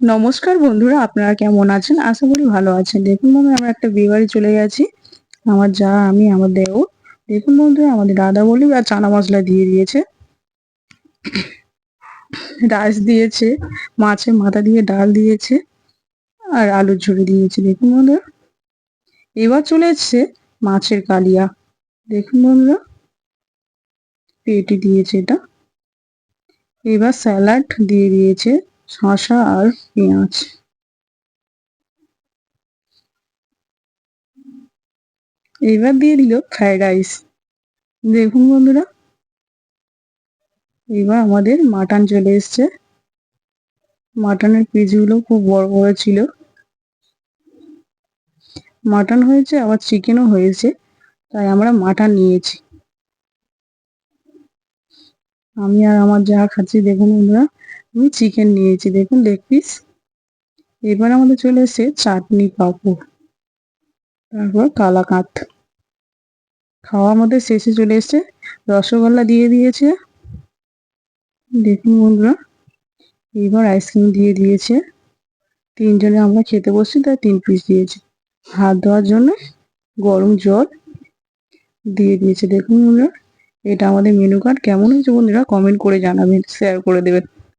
নমস্কার বন্ধুরা, আপনারা কেমন আছেন? আশা করি ভালো আছেন। দেখুন বন্ধুরা, আমরা একটা বিয়ে বাড়ি চলে গেছি। আমার যা, আমি, আমার দেও। দেখুন বন্ধুরা, আমাদের দাদা বলি, আর চানা মশলা দিয়ে দিয়েছে। রাইস দিয়েছে মাছের মাথা দিয়ে ডাল দিয়েছে, আর আলুর ঝুড়ি দিয়েছে। দেখুন বন্ধুরা, এবার চলে এসছে মাছের কালিয়া। দেখুন বন্ধুরা, পেটি দিয়েছে এটা। এবার স্যালাড দিয়ে দিয়েছে। শসা আর পেঁয়াজ। এবার দিয়ে দিল ফ্রাইড রাইস দেখুন বন্ধুরা এবার আমাদের মাটন চলে এসছে। মাটনের পিসগুলো খুব বড় বড় ছিল। মাটন হয়েছে, আবার চিকেনও হয়েছে, তাই আমরা মাটন নিয়েছি। আমি আর আমার যা খাচ্ছি, দেখুন বন্ধুরা আমি চিকেন নিয়েছি, দেখুন লেগ পিস এবার আমাদের চলে এসে চাটনি পাঁপড়, তারপর কালাকাঁত খাওয়া আমাদের শেষে চলে এসছে, রসগোল্লা দিয়ে দিয়েছে। দেখুন বন্ধুরা, এবার আইসক্রিম দিয়ে দিয়েছে। তিনজনে আমরা খেতে বসছি, তাই তিন পিস দিয়েছে। হাত ধোয়ার জন্য গরম জল দিয়ে দিয়েছে। দেখুন বন্ধুরা, এটা আমাদের মেনু কার্ড কেমন হয়েছে বন্ধুরা কমেন্ট করে জানাবেন শেয়ার করে দেবেন।